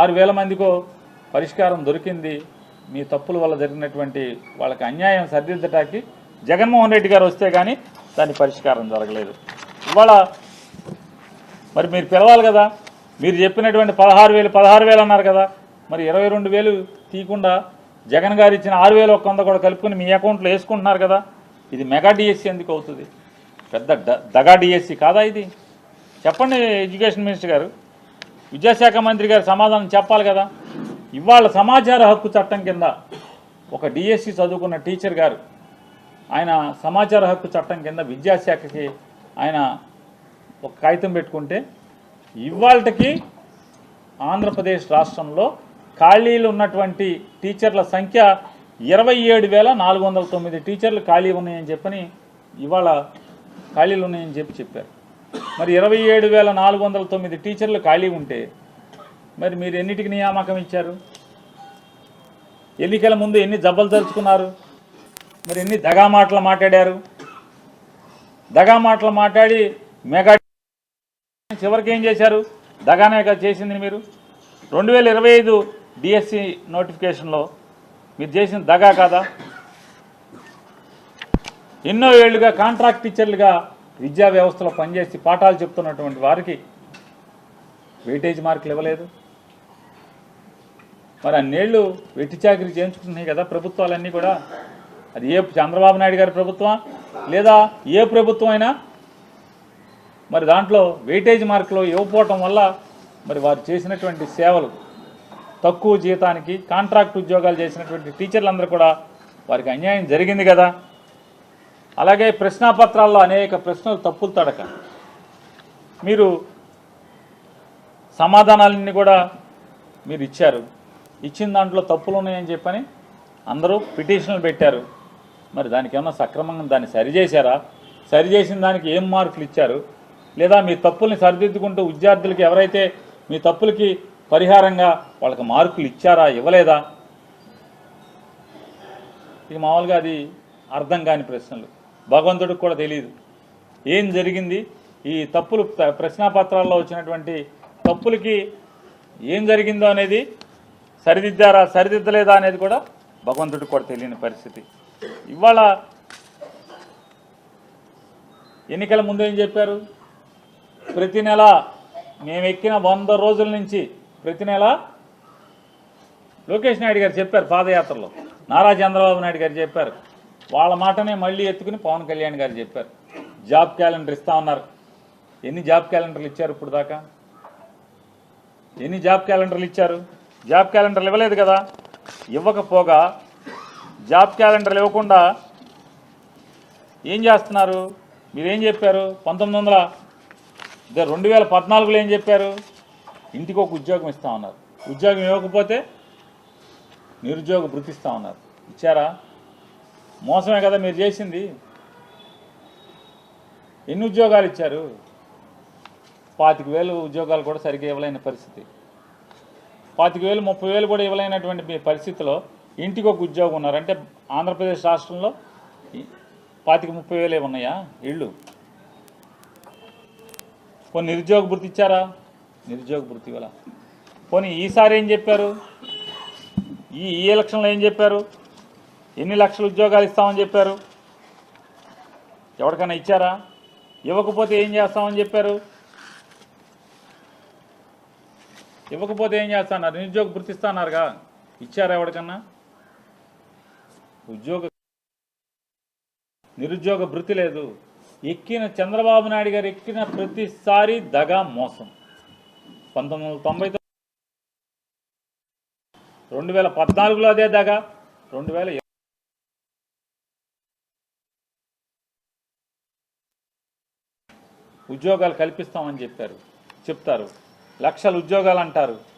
ఆరు వేల మందికో పరిష్కారం దొరికింది. మీ తప్పుల వల్ల జరిగినటువంటి వాళ్ళకి అన్యాయం సరిదిద్దటానికి జగన్మోహన్ రెడ్డి గారు వస్తే కానీ దాని పరిష్కారం జరగలేదు. ఇవాళ మరి మీరు పిలవాలి కదా? మీరు చెప్పినటువంటి పదహారు వేలు పదహారు వేలు అన్నారు కదా? మరి ఇరవై రెండు వేలు తీయకుండా జగన్ గారు ఇచ్చిన ఆరు వేలు ఒక్క వంద కూడా కలుపుకొని మీ అకౌంట్లో వేసుకుంటున్నారు కదా? ఇది మెగా డిఎస్సి ఎందుకు అవుతుంది? పెద్ద దగా డిఎస్సి కాదా ఇది? చెప్పండి ఎడ్యుకేషన్ మినిస్టర్ గారు. విద్యాశాఖ మంత్రి గారు సమాధానం చెప్పాలి కదా? ఇవాళ సమాచార హక్కు చట్టం కింద ఒక డిఎస్సి చదువుకున్న టీచర్ గారు ఆయన సమాచార హక్కు చట్టం కింద విద్యాశాఖకి ఆయన ఒక కాగితం పెట్టుకుంటే ఇవాళకి ఆంధ్రప్రదేశ్ రాష్ట్రంలో ఖాళీలు ఉన్నటువంటి టీచర్ల సంఖ్య ఇరవై ఏడు వేల నాలుగు వందల తొమ్మిది టీచర్లు ఖాళీ ఉన్నాయని చెప్పని ఇవాళ ఖాళీలు ఉన్నాయని చెప్పి చెప్పారు. మరి ఇరవై ఏడు వేల నాలుగు వందల తొమ్మిది టీచర్లు ఖాళీ ఉంటే మరి మీరు ఎన్నిటికి నియామకం ఇచ్చారు? ఎన్నికల ముందు ఎన్ని జబ్బలు తలుచుకున్నారు? మరి ఎన్ని దగా మాటలు మాట్లాడారు? దగా మాటలు మాట్లాడి మెగా చివరికి ఏం చేశారు? దగానే చేసింది మీరు. రెండు వేల ఇరవై ఐదు డిఎస్సి నోటిఫికేషన్లో మీరు చేసిన దగా కాదా? ఎన్నో ఏళ్ళుగా కాంట్రాక్ట్ టీచర్లుగా విద్యా వ్యవస్థలో పనిచేసి పాఠాలు చెప్తున్నటువంటి వారికి వెయిటేజ్ మార్కులు ఇవ్వలేదు. మరి అన్నేళ్ళు వెట్టి చాకరీ చేయించుకుంటున్నాయి కదా ప్రభుత్వాలన్నీ కూడా. అది ఏ చంద్రబాబు నాయుడు గారి ప్రభుత్వం లేదా ఏ ప్రభుత్వం అయినా? మరి దాంట్లో వెయిటేజ్ మార్కులు ఇవ్వకపోవటం వల్ల మరి వారు చేసినటువంటి సేవలు తక్కువ జీతానికి కాంట్రాక్ట్ ఉద్యోగాలు చేసినటువంటి టీచర్లందరూ కూడా వారికి అన్యాయం జరిగింది కదా. అలాగే ప్రశ్నాపత్రాల్లో అనేక ప్రశ్నలు తప్పులు తడక. మీరు సమాధానాలన్నీ కూడా మీరు ఇచ్చారు. ఇచ్చిన దాంట్లో తప్పులు ఉన్నాయని చెప్పని అందరూ పిటిషన్లు పెట్టారు. మరి దానికి ఏమన్నా సక్రమంగా దాన్ని సరిచేశారా? సరిచేసిన దానికి ఏం మార్కులు ఇచ్చారు? లేదా మీ తప్పుల్ని సరిదిద్దుకుంటూ విద్యార్థులకి ఎవరైతే మీ తప్పులకి పరిహారంగా వాళ్ళకి మార్కులు ఇచ్చారా ఇవ్వలేదా? ఇది మామూలుగా అది అర్థం కాని ప్రశ్నలు. భగవంతుడికి కూడా తెలియదు ఏం జరిగింది? ఈ తప్పులు ప్ర- ప్రశ్నాపత్రాల్లో వచ్చినటువంటి తప్పులకి ఏం జరిగిందో అనేది సరిదిద్దారా సరిదిద్దలేదా అనేది కూడా భగవంతుడికి కూడా తెలియని పరిస్థితి. ఇవాళ ఎన్నికల ముందు ఏం చెప్పారు? ప్రతి నెల మేము ఎక్కిన వంద రోజుల నుంచి ప్రతి నెల లోకేష్ నాయుడు గారు చెప్పారు పాదయాత్రలో. నారా చంద్రబాబు నాయుడు గారు చెప్పారు. వాళ్ళ మాటనే మళ్ళీ ఎత్తుకుని పవన్ కళ్యాణ్ గారు చెప్పారు. జాబ్ క్యాలెండర్ ఇస్తా ఉన్నారు ఎన్ని జాబ్ క్యాలెండర్లు ఇచ్చారు ఇప్పుడు దాకా? ఎన్ని జాబ్ క్యాలెండర్లు ఇచ్చారు? జాబ్ క్యాలెండర్లు ఇవ్వలేదు కదా? ఇవ్వకపోగా జాబ్ క్యాలెండర్లు ఇవ్వకుండా ఏం చేస్తున్నారు? మీరేం చెప్పారు? పంతొమ్మిది వందల ఇదే రెండు వేల పద్నాలుగులో ఏం చెప్పారు? ఇంటికి ఒక ఉద్యోగం ఇస్తా ఉన్నారు ఉద్యోగం ఇవ్వకపోతే నిరుద్యోగ భృతి ఉన్నారు ఇచ్చారా? మోసమే కదా మీరు చేసింది. ఎన్ని ఉద్యోగాలు ఇచ్చారు? పాతిక వేలు ఉద్యోగాలు కూడా సరిగ్గా ఇవ్వలేని పరిస్థితి. పాతిక వేలు ముప్పై వేలు కూడా ఇవ్వలేనటువంటి మీ పరిస్థితిలో ఇంటికి ఒక ఉద్యోగం ఉన్నారు. అంటే ఆంధ్రప్రదేశ్ రాష్ట్రంలో పాతిక ముప్పై వేలే ఉన్నాయా ఇళ్ళు? కొన్ని నిరుద్యోగ భృతి ఇచ్చారా? నిరుద్యోగ భృతి ఇవ్వాల? పోనీ ఈసారి ఏం చెప్పారు? ఈ ఈ ఎలక్షన్లో ఏం చెప్పారు? ఎన్ని లక్షల ఉద్యోగాలు ఇస్తామని చెప్పారు? ఎవరికైనా ఇచ్చారా? ఇవ్వకపోతే ఏం చేస్తామని చెప్పారు? ఇవ్వకపోతే ఏం చేస్తాన్నారు? నిరుద్యోగ గుర్తిస్తానారుగా ఇచ్చారా ఎవరికన్నా? ఉద్యోగ నిరుద్యోగ భృతి లేదు. ఎక్కిన చంద్రబాబు నాయుడు గారు ఎక్కిన ప్రతిసారి దగా మోసం. పంతొమ్మిది వందల తొంభై రెండు వేల పద్నాలుగులో అదే దగా రెండు వేల ఉద్యోగాలు కల్పిస్తామని చెప్పారు. చెప్తారు. లక్షల ఉద్యోగాలు అంటారు.